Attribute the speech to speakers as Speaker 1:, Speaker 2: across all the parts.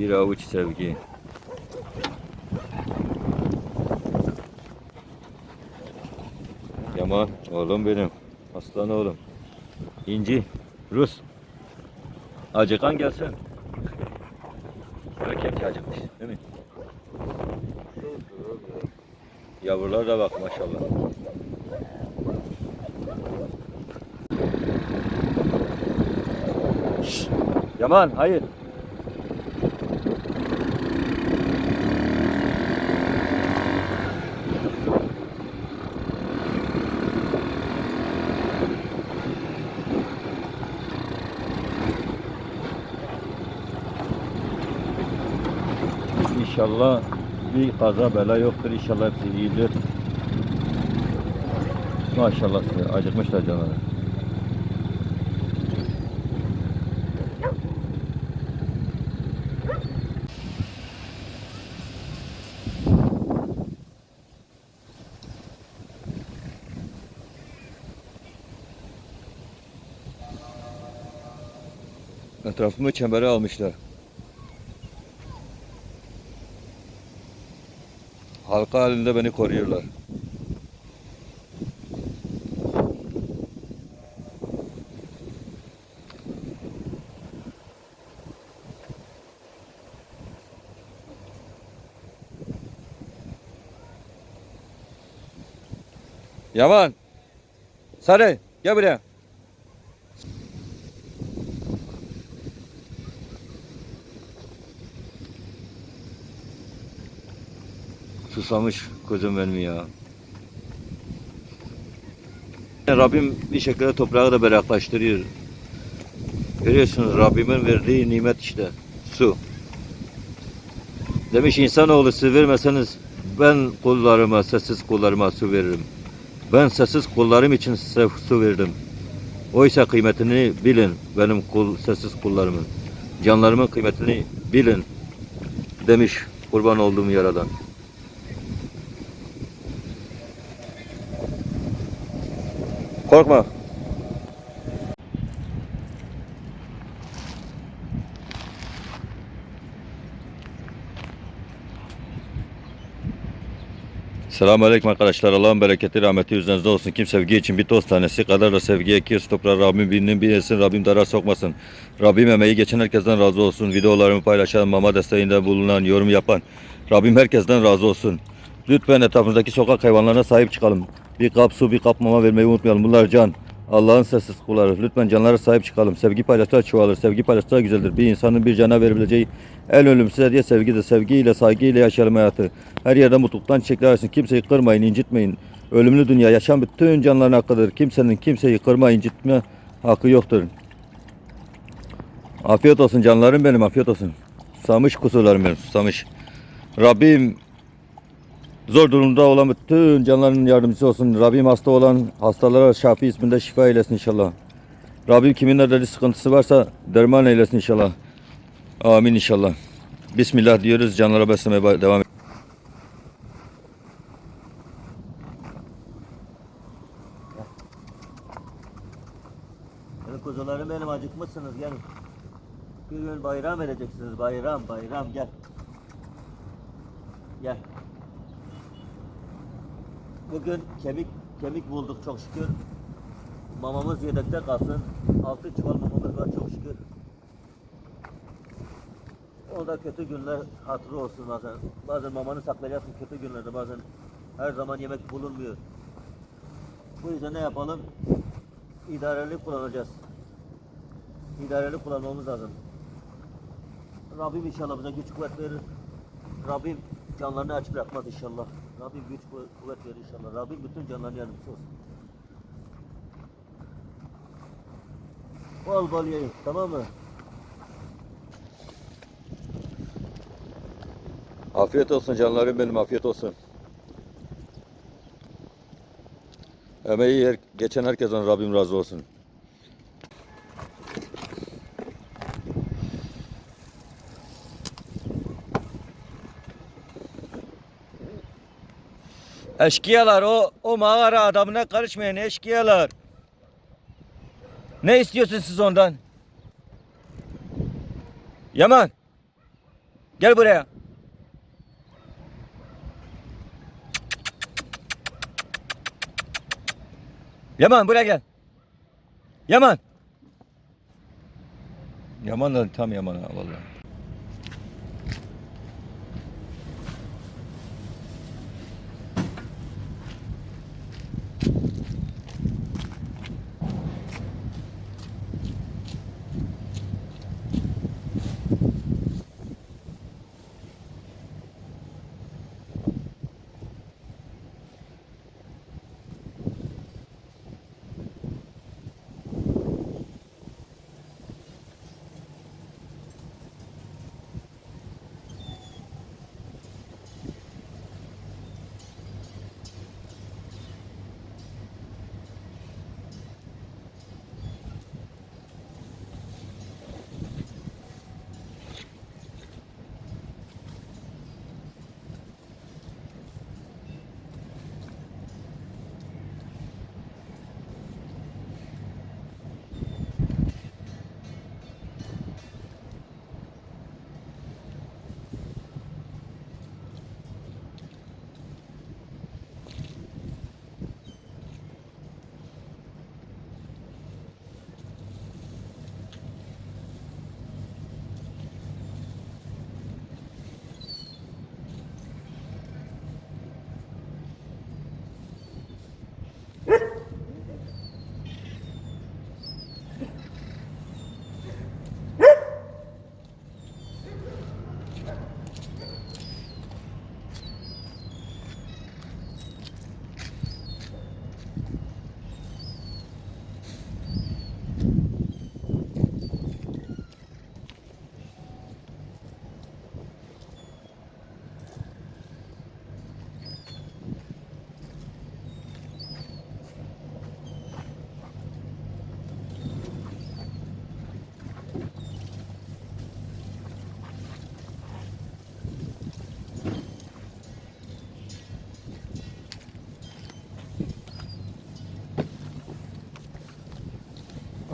Speaker 1: Bir avuç sevgi. Yaman oğlum benim. Aslan oğlum. İnci. Rus. Acıkan gelsin. Bereket acıkmış değil mi? Yavrular da bak maşallah. Şşş! Yaman hayır. İnşallah bir kaza bela yoktur. İnşallah hepsi iyidir. Maşallah size acıkmışlar canları. Etrafımı çembere almışlar. Halka halinde beni koruyorlar. Yaman. Sarı gel buraya. Susamış kuzum benim ya. Rabbim bir şekilde toprağı da berraklaştırıyor. Görüyorsunuz Rabbimin verdiği nimet işte. Su. Demiş insanoğlu siz vermeseniz ben kullarıma, sessiz kullarıma su veririm. Ben sessiz kullarım için size su verdim. Oysa kıymetini bilin benim kul, sessiz kullarımın. Canlarımın kıymetini bilin demiş kurban olduğum yaradan. Korkma. Selamun Aleyküm arkadaşlar. Allah'ın bereketi, rahmeti üzerinizde olsun. Kim sevgi için bir toz tanesi kadar da sevgi ekiyorsa toprağa Rabbim birinin bir etsin, Rabbim darar sokmasın. Rabbim emeği geçen herkesten razı olsun. Videolarımı paylaşan, mama desteğinde bulunan, yorum yapan. Rabbim herkesten razı olsun. Lütfen etrafımızdaki sokak hayvanlarına sahip çıkalım. Bir kap su, bir kap mama vermeyi unutmayalım. Bunlar can. Allah'ın sessiz kulları. Lütfen canlara sahip çıkalım. Sevgi paylaştıkça çoğalır. Sevgi paylaştıkça güzeldir. Bir insanın bir cana verebileceği en ölümsüz hediye sevgidir. Sevgiyle, saygıyla yaşayalım hayatı. Her yerde mutluluktan çiçekler açsın. Kimseyi kırmayın, incitmeyin. Ölümlü dünya yaşam bütün canlıların hakkıdır. Kimsenin kimseyi kırma, incitme hakkı yoktur. Afiyet olsun canlarım benim, afiyet olsun. Susamış kusurlarım benim, susamış. Rabbim Zor durumda olan bütün canların yardımcısı olsun. Rabbim hasta olan hastalara Şafi isminde şifa eylesin inşallah. Rabbim kimin nerede sıkıntısı varsa derman eylesin inşallah. Amin inşallah. Bismillah diyoruz. Canlara beslemeye devam
Speaker 2: Evet kuzularım benim acıkmışsınız gelin. Bir gün bayram edeceksiniz bayram bayram. Gel. Bugün kemik kemik bulduk çok şükür. Mamamız yedekte kalsın. Altı çuval mamamız var çok şükür. O da kötü günler hatırı olsun bazen. Bazen mamanı saklayacaksın kötü günlerde bazen. Her zaman yemek bulunmuyor. Bu yüzden ne yapalım? İdareli kullanacağız. İdareli kullanmamız lazım. Rabbim inşallah bize güç kuvvet verir. Rabbim canlarını aç bırakmaz inşallah. Rabbim güç kuvvet- verir inşallah. Rabbim bütün canların yardımcısı olsun. Bol bol yiyin tamam mı?
Speaker 1: Afiyet olsun canlarım benim, afiyet olsun. Emeği her- geçen herkesten Rabbim razı olsun. Eşkıyalar o o mağara adamına karışmayan eşkıyalar. Ne istiyorsun siz ondan? Yaman. Gel buraya. Yaman buraya gel. Yaman. Yaman da tam Yaman ha vallahi.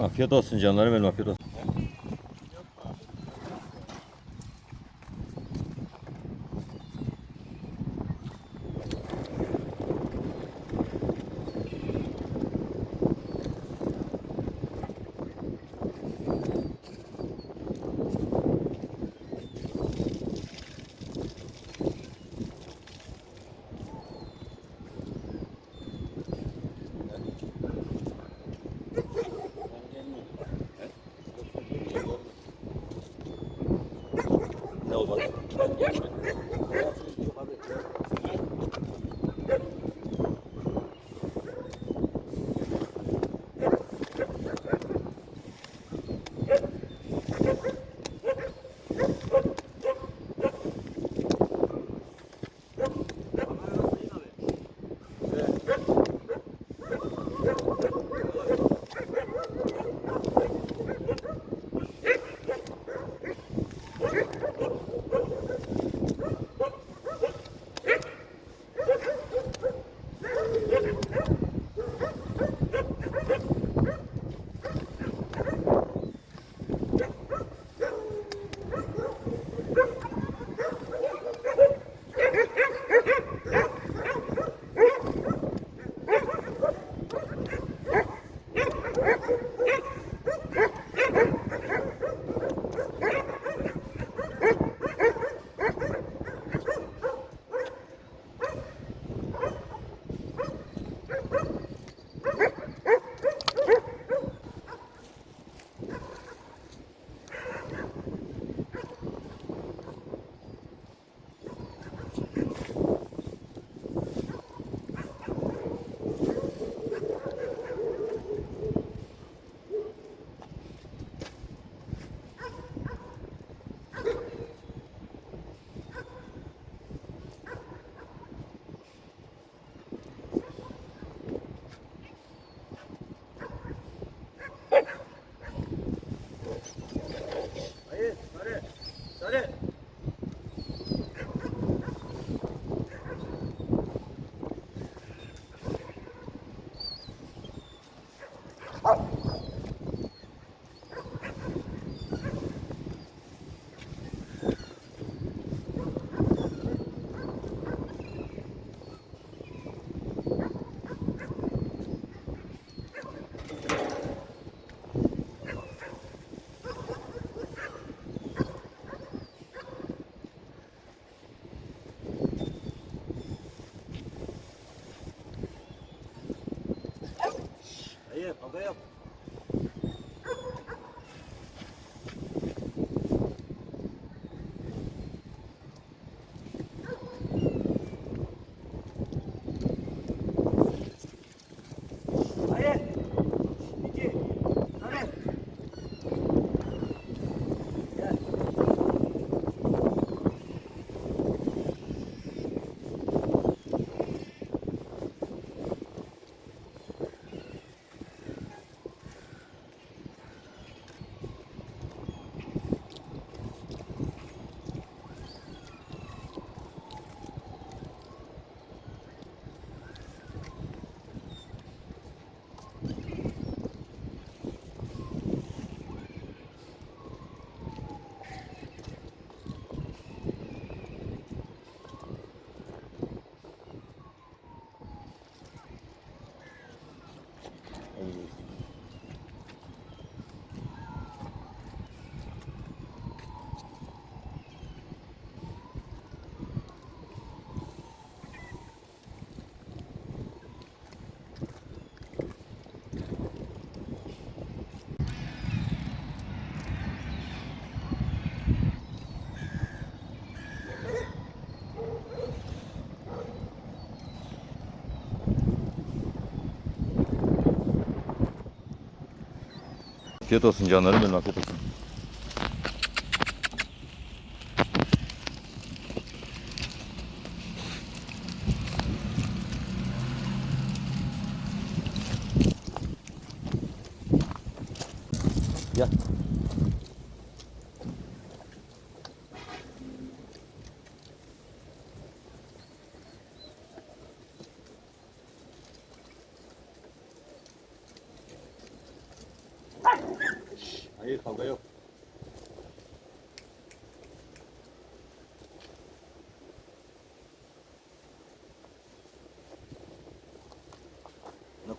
Speaker 1: Afiyet olsun canlarım benim afiyet olsun. You're Afiyet olsun canlarım benim afiyet olsun. Gel.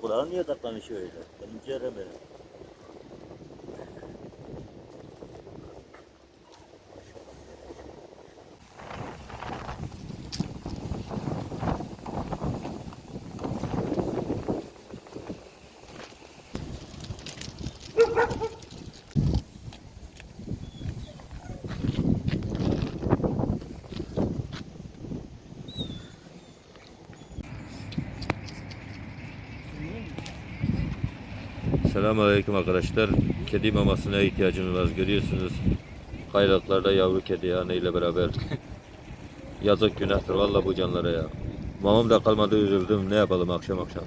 Speaker 2: Ne kulağın niye taklanışıyor öyle? Benim ciğerim benim.
Speaker 1: Selamünaleyküm arkadaşlar. Kedi mamasına ihtiyacımız var. Görüyorsunuz. Kaynaklarda yavru kedi yani ile beraber. Yazık günahtır valla bu canlara ya. Mamam da kalmadı üzüldüm. Ne yapalım akşam akşam.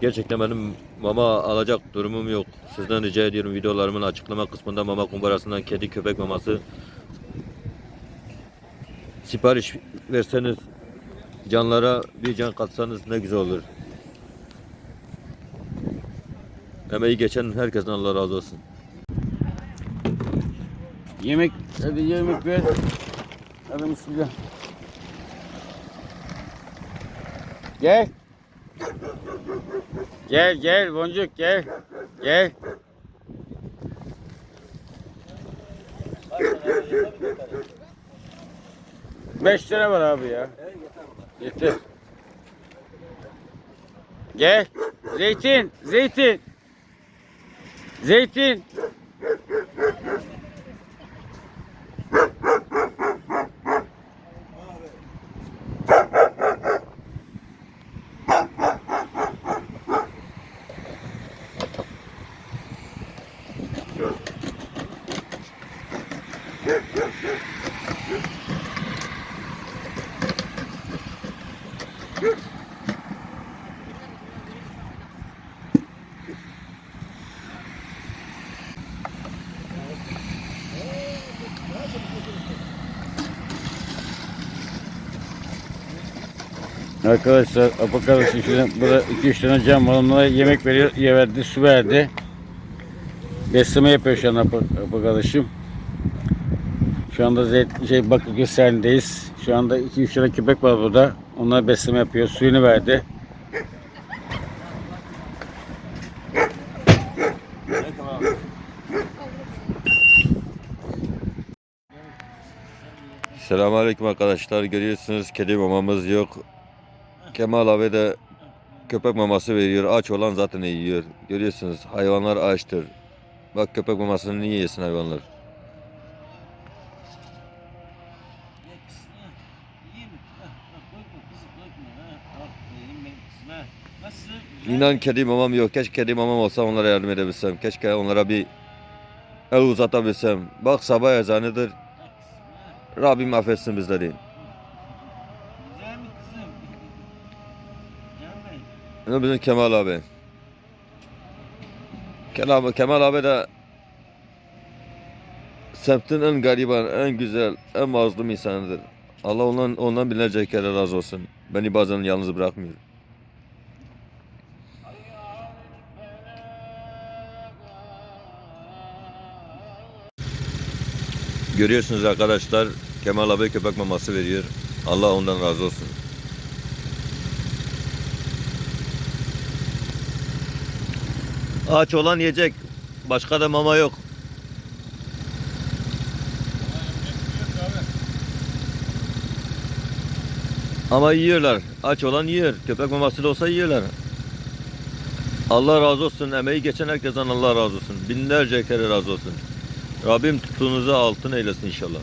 Speaker 1: Gerçekten benim mama alacak durumum yok. Sizden rica ediyorum videolarımın açıklama kısmında mama kumbarasından kedi köpek maması sipariş verseniz canlara bir can katsanız ne güzel olur. Emeği geçen herkesten Allah razı olsun.
Speaker 3: Yemek, hadi yemek ver. Hadi bismillah. Gel. Gel gel boncuk gel. Gel. Beş tane var abi ya. Yeter. Gel. Zeytin, zeytin. Zeytin. Arkadaşlar Apak arkadaşım şimdi burada 2-3 tane cam var onlara yemek veriyor, ye verdi, su verdi. Besleme yapıyor şu an Apak, Apak arkadaşım. Şu anda zeyt, şey Bakırköy sahilindeyiz. Şu anda 2-3 tane köpek var burada. Onlara besleme yapıyor, suyunu verdi.
Speaker 1: Selamünaleyküm arkadaşlar. Görüyorsunuz kedi mamamız yok. Kemal abi de köpek maması veriyor. Aç olan zaten yiyor. Görüyorsunuz hayvanlar açtır. Bak köpek mamasını niye yesin hayvanlar? İnan kedi mamam yok. Keşke kedi mamam olsa onlara yardım edebilsem. Keşke onlara bir el uzatabilsem. Bak sabah ezanıdır. Rabbim affetsin bizleri. Ne bizim Kemal abi. Kemal, Kemal abi de semtin en gariban, en güzel, en mazlum insanıdır. Allah ondan, ondan binlerce kere razı olsun. Beni bazen yalnız bırakmıyor. Görüyorsunuz arkadaşlar Kemal abi köpek maması veriyor. Allah ondan razı olsun. Aç olan yiyecek. Başka da mama yok. Ama yiyorlar. Aç olan yiyor. Köpek maması da olsa yiyorlar. Allah razı olsun. Emeği geçen herkesten Allah razı olsun. Binlerce kere razı olsun. Rabbim tuttuğunuzu altın eylesin inşallah.